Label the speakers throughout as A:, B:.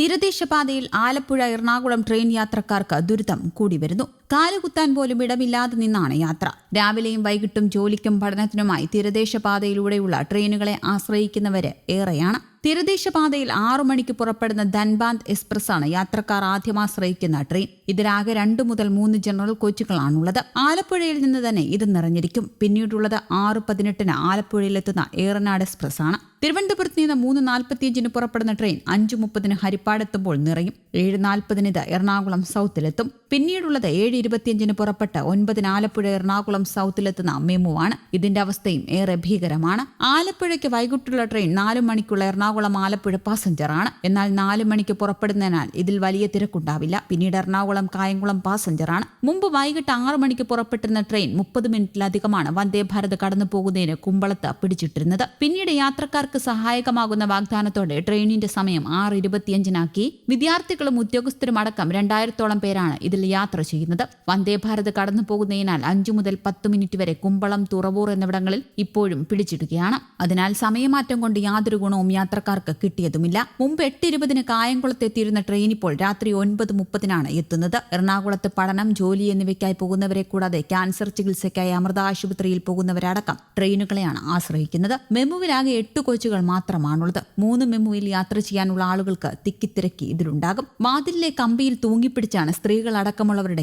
A: തീരദേശപാതയിൽ Alappuzha Ernakulam train യാത്രക്കാർക്ക് ദുരിതം കൂടി വരുന്നു കാലുകുത്താൻ പോലും ഇടമില്ലാതെ നിന്നാണ് യാത്ര. രാവിലെയും വൈകിട്ടും ജോലിക്കും പഠനത്തിനുമായി തീരദേശപാതയിലൂടെയുള്ള ട്രെയിനുകളെ ആശ്രയിക്കുന്നവര് ഏറെയാണ്. തീരദേശപാതയിൽ ആറു മണിക്ക് പുറപ്പെടുന്ന ധൻബാന്ത് എക്സ്പ്രസ് ആണ് യാത്രക്കാർ ആദ്യം ആശ്രയിക്കുന്ന ട്രെയിൻ. ഇതിലാകെ രണ്ടു മുതൽ മൂന്ന് ജനറൽ കോച്ചുകളാണുള്ളത്. ആലപ്പുഴയിൽ നിന്ന് തന്നെ ഇത് നിറഞ്ഞിരിക്കും. പിന്നീടുള്ളത് ആറ് പതിനെട്ടിന് ആലപ്പുഴയിലെത്തുന്ന ഏറനാട് എക്സ്പ്രസ് ആണ് തിരുവനന്തപുരത്ത് നിന്ന് മൂന്ന് നാൽപ്പത്തിയഞ്ചിന് പുറപ്പെടുന്ന ട്രെയിൻ അഞ്ചു മുപ്പതിന് ഹരിപ്പാടെത്തുമ്പോൾ നിറയും. ഏഴ് നാൽപ്പതിന് ഇത് എറണാകുളം സൗത്തിലെത്തും. പിന്നീടുള്ളത് ഏഴ് ഇരുപത്തിയഞ്ചിന് പുറപ്പെട്ട് ഒൻപതിന് ആലപ്പുഴ എറണാകുളം സൗത്തിലെത്തുന്ന മെമുവാണ്. ഇതിന്റെ അവസ്ഥയും ഏറെ ഭീകരമാണ്. ആലപ്പുഴയ്ക്ക് വൈകിട്ടുള്ള ട്രെയിൻ നാല് മണിക്കുള്ള എറണാകുളം ആലപ്പുഴ പാസഞ്ചറാണ്. എന്നാൽ നാല് മണിക്ക് പുറപ്പെടുന്നതിനാൽ ഇതിൽ വലിയ തിരക്കുണ്ടാവില്ല. പിന്നീട് എറണാകുളം കായംകുളം പാസഞ്ചറാണ്. മുമ്പ് വൈകിട്ട് ആറ് മണിക്ക് പുറപ്പെട്ടിരുന്ന ട്രെയിൻ മുപ്പത് മിനിറ്റിലധികമാണ് വന്ദേ ഭാരത് കടന്നു പോകുന്നതിന് കുമ്പളത്ത് പിടിച്ചിട്ടിരുന്നത്. പിന്നീട് യാത്രക്കാർക്ക് സഹായകമാകുന്ന വാഗ്ദാനത്തോടെ ട്രെയിനിന്റെ സമയം ആറ് ഇരുപത്തിയഞ്ചിനാക്കി. വിദ്യാർത്ഥികളും ഉദ്യോഗസ്ഥരും അടക്കം രണ്ടായിരത്തോളം പേരാണ് ഇതിൽ യാത്ര ചെയ്യുന്നത്. വന്ദേ ഭാരത് കടന്നു പോകുന്നതിനാൽ അഞ്ചു മുതൽ പത്ത് മിനിറ്റ് വരെ കുമ്പളം തുറവൂർ എന്നിവിടങ്ങളിൽ ഇപ്പോഴും പിടിച്ചിടുകയാണ്. അതിനാൽ സമയമാറ്റം കൊണ്ട് യാതൊരു ഗുണവും യാത്രക്കാർക്ക് കിട്ടിയതുമില്ല. മുമ്പ് എട്ട് ഇരുപതിന് കായംകുളത്ത് എത്തിയിരുന്ന ട്രെയിൻ ഇപ്പോൾ രാത്രി ഒൻപത് മുപ്പതിനാണ് എത്തുന്നത്. എറണാകുളത്ത് പഠനം ജോലി എന്നിവയ്ക്കായി പോകുന്നവരെ കൂടാതെ ക്യാൻസർ ചികിത്സയ്ക്കായി അമൃത ആശുപത്രിയിൽ പോകുന്നവരടക്കം ട്രെയിനുകളെയാണ് ആശ്രയിക്കുന്നത്. മെമുവിലാകെ എട്ട് കോച്ചുകൾ മാത്രമാണുള്ളത്. മൂന്ന് മെമുവിൽ യാത്ര ചെയ്യാനുള്ള ആളുകൾക്ക് തിക്കിത്തിരക്കി ഇതിലുണ്ടാകും. വാതിലിലെ കമ്പിയിൽ തൂങ്ങിപ്പിടിച്ചാണ് സ്ത്രീകൾ അടക്കമുള്ളവരുടെ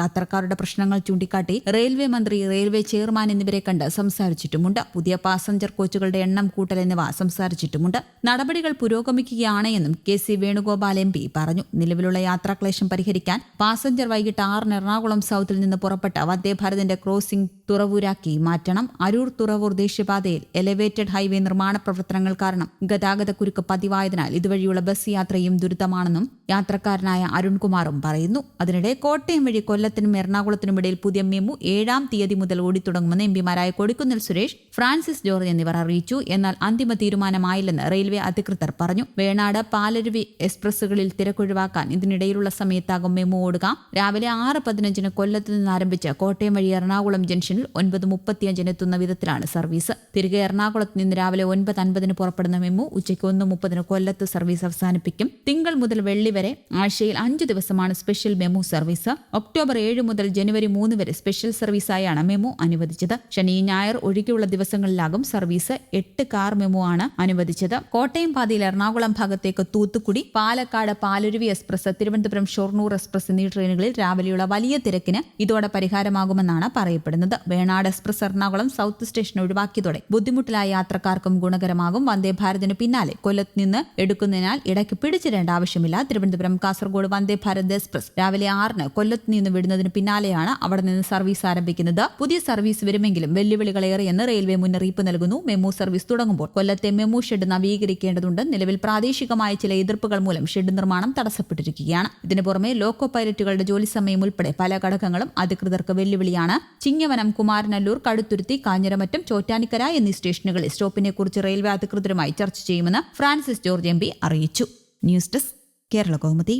A: യാത്ര യാത്രക്കാരുടെ പ്രശ്നങ്ങൾ ചൂണ്ടിക്കാട്ടി റെയിൽവേ മന്ത്രി റെയിൽവേ ചെയർമാൻ എന്നിവരെ കണ്ട് സംസാരിച്ചിട്ടുമുണ്ട്. പുതിയ പാസഞ്ചർ കോച്ചുകളുടെ എണ്ണം കൂട്ടൽ എന്നിവ സംസാരിച്ചിട്ടുമുണ്ട്. നടപടികൾ പുരോഗമിക്കുകയാണ് എന്നും K C Venugopal M P പറഞ്ഞു. നിലവിലുള്ള യാത്രാക്ലേശം പരിഹരിക്കാൻ പാസഞ്ചർ വൈകിട്ട് ആറിന് എറണാകുളം സൗത്തിൽ നിന്ന് പുറപ്പെട്ട വന്ദേ ഭാരതിന്റെ ക്രോസിംഗ് തുറവൂരാക്കി മാറ്റണം. അരൂർ തുറവൂർ ദേശീയപാതയിൽ എലിവേറ്റഡ് ഹൈവേ നിർമ്മാണ പ്രവർത്തനങ്ങൾ കാരണം ഗതാഗതക്കുരുക്ക് പതിവായതിനാൽ ഇതുവഴിയുള്ള ബസ് യാത്രയും ദുരിതമാണെന്നും യാത്രക്കാരനായ അരുൺകുമാറും പറയുന്നു. അതിനിടെ കോട്ടയം വഴി കൊല്ലത്തിനും എറണാകുളത്തിനും ഇടയിൽ പുതിയ മെമു ഏഴാം തീയതി മുതൽ ഓടിത്തുടങ്ങുമെന്ന് എം പിമാരായ കൊടിക്കുന്നിൽ സുരേഷ് ഫ്രാൻസിസ് ജോർജ് എന്നിവർ അറിയിച്ചു. എന്നാൽ അന്തിമ തീരുമാനമായില്ലെന്ന് റെയിൽവേ അധികൃതർ പറഞ്ഞു. വേണാട് പാലരുവി എക്സ്പ്രസ്സുകളിൽ തിരക്കൊഴിവാക്കാൻ ഇതിനിടയിലുള്ള സമയത്താകും മെമു ഓടുക. രാവിലെ ആറ് പതിനഞ്ചിന് കൊല്ലത്ത് നിന്ന് ആരംഭിച്ച് കോട്ടയം വഴി എറണാകുളം ഒൻപത് മുപ്പത്തിയഞ്ചിന് എത്തുന്ന വിധത്തിലാണ് സർവീസ്. തിരികെ എറണാകുളത്ത് നിന്ന് രാവിലെ ഒൻപത് അൻപതിന് പുറപ്പെടുന്ന മെമു ഉച്ചയ്ക്ക് ഒന്ന് മുപ്പതിന് കൊല്ലത്ത് സർവീസ് അവസാനിപ്പിക്കും. തിങ്കൾ മുതൽ വെള്ളി വരെ ആഴ്ചയിൽ അഞ്ച് ദിവസമാണ് സ്പെഷ്യൽ മെമു സർവീസ്. ഒക്ടോബർ ഏഴ് മുതൽ ജനുവരി മൂന്ന് വരെ സ്പെഷ്യൽ സർവീസായാണ് മെമു അനുവദിച്ചത്. ശനി ഞായർ ഒഴികെയുള്ള ദിവസങ്ങളിലാകും സർവീസ്. എട്ട് കാർ മെമു ആണ് അനുവദിച്ചത്. കോട്ടയം പാതയിൽ എറണാകുളം ഭാഗത്തേക്ക് തൂത്തുക്കുടി പാലക്കാട് പാലുരുവി എക്സ്പ്രസ് തിരുവനന്തപുരം ഷൊർണൂർ എക്സ്പ്രസ് എന്നീ ട്രെയിനുകളിൽ രാവിലെയുള്ള വലിയ തിരക്കിന് ഇതോടെ പരിഹാരമാകുമെന്നാണ് പറയപ്പെടുന്നത്. Venad express Ernakulam south station ഒഴിവാക്കിയതോടെ ബുദ്ധിമുട്ടിലായ യാത്രക്കാർക്കും ഗുണകരമാകും. വന്ദേ ഭാരതിന് പിന്നാലെ കൊല്ലത്ത് നിന്ന് എടുക്കുന്നതിനാൽ ഇടയ്ക്ക് പിടിച്ചിടേണ്ട ആവശ്യമില്ല. തിരുവനന്തപുരം കാസർഗോഡ് വന്ദേ ഭാരത് എക്സ്പ്രസ് രാവിലെ ആറിന് കൊല്ലത്ത് നിന്ന് വിടുന്നതിന് പിന്നാലെയാണ് അവിടെ നിന്ന് സർവീസ് ആരംഭിക്കുന്നത്. പുതിയ സർവീസ് വരുമെങ്കിലും വെല്ലുവിളികളേറെയെന്ന് റെയിൽവേ മുന്നറിയിപ്പ് നൽകുന്നു. മെമു സർവീസ് തുടങ്ങുമ്പോൾ കൊല്ലത്തെ മെമു ഷെഡ് നവീകരിക്കേണ്ടതുണ്ട്. നിലവിൽ പ്രാദേശികമായ ചില എതിർപ്പുകൾ മൂലം ഷെഡ് നിർമ്മാണം തടസ്സപ്പെട്ടിരിക്കുകയാണ്. ഇതിനു പുറമെ ലോക്കോ പൈലറ്റുകളുടെ ജോലി സമയം ഉൾപ്പെടെ പല ഘടകങ്ങളും അധികൃതർക്ക് വെല്ലുവിളിയാണ്. ചിങ്ങവനം കുമാരനല്ലൂർ കടുത്തുരുത്തി കാഞ്ഞിരമറ്റം ചോറ്റാനിക്കര എന്നീ സ്റ്റേഷനുകളിൽ സ്റ്റോപ്പിനെ കുറിച്ച് റെയിൽവേ അധികൃതരുമായി ചർച്ച ചെയ്യുമെന്ന് ഫ്രാൻസിസ് ജോർജ് എം അറിയിച്ചു. News desk Kerala Kaumudi.